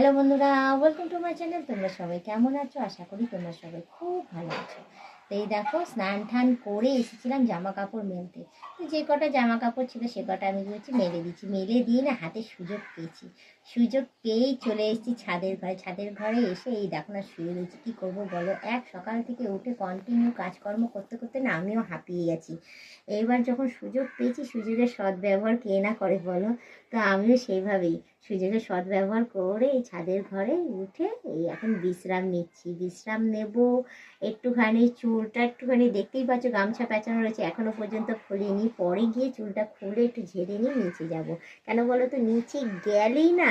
Hello বন্ধুরা welcome to my channel তোমরা সবাই কেমন আছো? আশা করি তোমরা সবাই খুব ভালো আছো। তো এই দেখো, স্নান টান করে এসেছিলাম জামা কাপড় মেলতে। তো যে কটা জামা কাপড় ছিল, সে কটা আমি হচ্ছে মেলে দিচ্ছি মেলে দিয়ে না হাতে সুযোগ পেয়েছি। সুযোগ পেয়েই চলে এসেছি ছাদের ঘরে। ছাদের ঘরে এসে এই দেখো না, শুয়ে রয়েছি। কী করব বলো? এক সকাল থেকে উঠে কন্টিনিউ কাজকর্ম করতে করতে না, আমিও হাঁপিয়ে গেছি। এইবার যখন সুযোগ পেয়েছি, সুযোগের সদ্ব্যবহার কে না করে বলো? তো আমিও সেইভাবেই সুযোগের সদ্ব্যবহার করে এই ছাদের ঘরে উঠে এই এখন বিশ্রাম নিচ্ছি। বিশ্রাম নেব, একটুখানি চুলটা একটুখানি দেখতেই পাচ্ছ গামছা পেঁচানো রয়েছে এখনও পর্যন্ত খুলিনি। পরে গিয়ে চুলটা খুলে একটু ঝেড়ে নিয়ে নিচে যাব। কেন বলো তো? নিচে গেলেই না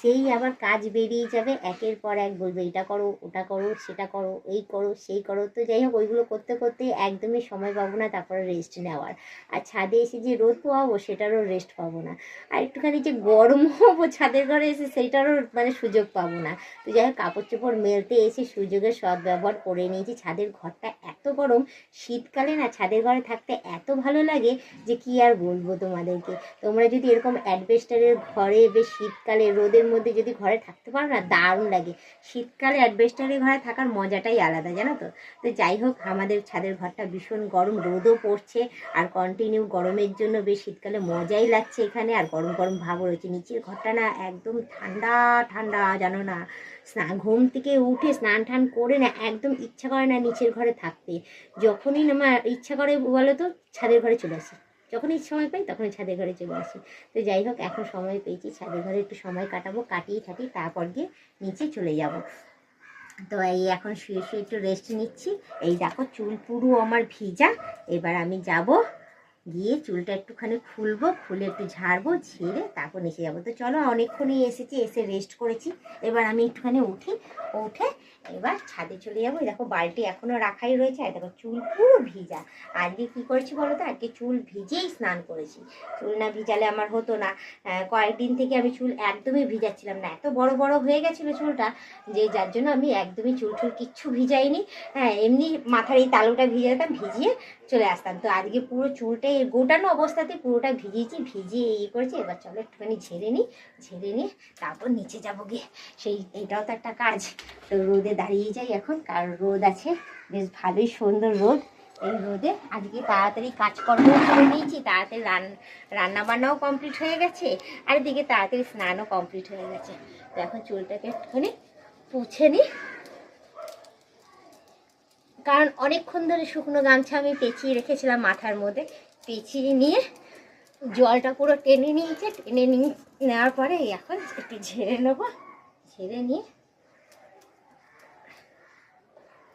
সেই আবার কাজ বেরিয়ে যাবে, একের পর এক বলবে, এটা করো, ওটা করো, সেটা করো, এই করো, সেই করো। তো যাই হোক, ওইগুলো করতে করতে একদমই সময় পাবো না, তারপরে রেস্ট নেওয়ার। আর ছাদে এসে যে রোদ পোয়াবো সেটারও রেস্ট পাবো না। আর একটুখানি যে গরম হব ছাদের ঘরে এসে সেইটারও মানে সুযোগ পাবো না। তো যাই হোক কাপড় চোপড় মেলতে এসে সুযোগের সদ্ব্যবহার করে নিয়েছি। ছাদের ঘরটা এত গরম, শীতকালে না ছাদের ঘরে থাকতে এত ভালো লাগে যে কি আর বলব তোমাদেরকে। তোমরা যদি এরকম অ্যাডভেস্টারের ঘরে বেশ শীতকালে, রোদের মধ্যে যদি ঘরে থাকতে পারো না, দারুণ লাগে। শীতকালে অ্যাডভেস্টারের ঘরে থাকার মজাটাই আলাদা, জানো তো? তো যাই হোক, আমাদের ছাদের ঘরটা ভীষণ গরম, রোদও পড়ছে, আর কন্টিনিউ গরমের জন্য বেশ শীতকালে মজাই লাগছে এখানে, আর গরম গরম ভাব রয়েছে। নিচের ঘরটা না একদম ঠান্ডা ঠান্ডা, জানো না? স্নান ঘুম থেকে উঠে স্নান টান করে না একদম ইচ্ছা করে না নিচের ঘরে থাকতে। যখনই আমার ইচ্ছা করে বলো তো, ছাদের ঘরে চলে আসি। যখনই সময় পাই তখনই ছাদের ঘরে চলে আসি। তো যাই হোক, এখন সময় পেয়েছি, ছাদের ঘরে একটু সময় কাটাবো, কাটিয়ে থাকি তারপর গিয়ে নিচে চলে যাব। তো এই এখন শুয়ে শুয়ে একটু রেস্ট নিচ্ছি। এই দেখো চুল পুরো আমার ভিজা। এবার আমি যাব গিয়ে চুলটা একটুখানি খুলবো, খুলে একটু ঝাড়বো, ঝেড়ে তারপর নিচে যাব। তো চলো অনেকক্ষণই এসেছি, এসে রেস্ট করেছি। এবার আমি একটুখানি উঠি উঠে এবার ছাদে চলে যাব। দেখো বালতি এখনও রাখাই রয়েছে, আর দেখো চুল পুরো ভিজা। আজকে কী করেছি বলো তো? আজকে চুল ভিজেই স্নান করেছি। চুল না ভিজালে আমার হতো না। কয়েকদিন থেকে আমি চুল একদমই ভিজাচ্ছিলাম না। এত বড় বড় হয়ে গেছিল চুলটা যে যার জন্য আমি একদমই চুল টুল কিচ্ছু ভিজাইনি। হ্যাঁ এমনি মাথার এই তালুটা ভিজাতাম ভিজিয়ে চলে আসতাম। তো আজকে পুরো চুলটাই গোটানো অবস্থাতে পুরোটা ভিজিয়েছি, ভিজিয়ে ইয়ে করেছি। এবার চলো একটুখানি ঝেড়ে নিই, ঝেড়ে নিয়ে তারপর নিচে যাব গিয়ে। সেই, এটাও তো একটা কাজ। তো রোদে দাঁড়িয়ে যাই এখন, কারণ রোদ আছে, বেশ ভালোই সুন্দর রোদ। এই রোদে আজকে তাড়াতাড়ি কাজকর্ম করে নিয়েছি, তাড়াতাড়ি রান রান্না বান্নাও কমপ্লিট হয়ে গেছে, আর এদিকে তাড়াতাড়ি স্নানও কমপ্লিট হয়ে গেছে। তো এখন চুলটাকে একটুখানি পুছে নিই। কারণ অনেকক্ষণ ধরে শুকনো গামছা আমি পেঁচিয়ে রেখেছিলাম মাথার মধ্যে, পেঁচিয়ে নিয়ে জলটা পুরো টেনে নিয়েছে, টেনে নিয়ে নেওয়ার পরে এখন একটু ঝেড়ে নেব। ঝেড়ে নিয়ে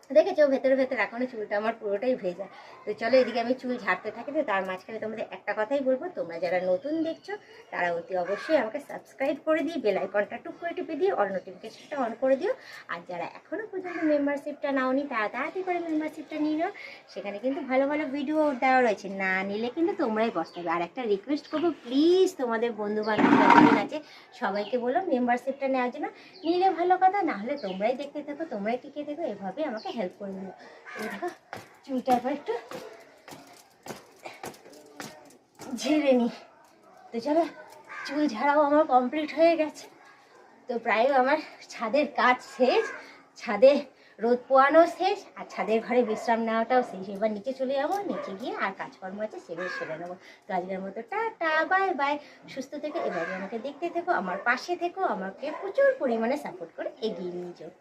দেখেছ? ভেতরে ভেতরে এখনও চুলটা আমার পুরোটাই ভেজা। তো চলো এদিকে আমি চুল ঝাড়তে থাকি তো তার মাঝখানে তোমাদের একটা কথাই বলব। তোমরা যারা নতুন দেখছ, তারা অতি অবশ্যই আমাকে সাবস্ক্রাইব করে দিয়ে বেল আইকনটা টুক করে টিপে দিয়ে অল নোটিফিকেশনটা অন করে দিও। আর যারা এখনও পর্যন্ত মেম্বারশিপটা নাওনি, তারা তাড়াতাড়ি করে মেম্বারশিপটা নিয়ে নাও। সেখানে কিন্তু ভালো ভালো ভিডিও দেওয়া রয়েছে। না নিলে কিন্তু তোমরাই পস্তাবে আর একটা রিকোয়েস্ট করব প্লিজ তোমাদের বন্ধু বান্ধব আছে, সবাইকে বলো মেম্বারশিপটা নেওয়ার জন্য। নিলে ভালো কথা, না হলে তোমরাই দেখতে থাকো, তোমরাই টিকে দেখো। এভাবে আমাকে হেল্প করে এই দেখো চুলটা এবার একটু ঝেড়ে নিই। তো চলো, চুল ঝাড়াও আমার কমপ্লিট হয়ে গেছে। তো প্রায় আমার ছাদের কাজ শেষ, ছাদে রোদ পোয়ানো শেষ, আর ছাদের ঘরে বিশ্রাম নেওয়াটাও শেষ। এবার নিচে চলে যাব, নিচে গিয়ে আর কাজকর্ম আছে, সেগুলো সেরে নেব। তো আজকের মতো টাটা বাই বাই সুস্থ থেকে এভাবে আমাকে দেখতে থেকো, আমার পাশে থেকো, আমাকে প্রচুর পরিমাণে সাপোর্ট করে এগিয়ে নিয়ে যাও।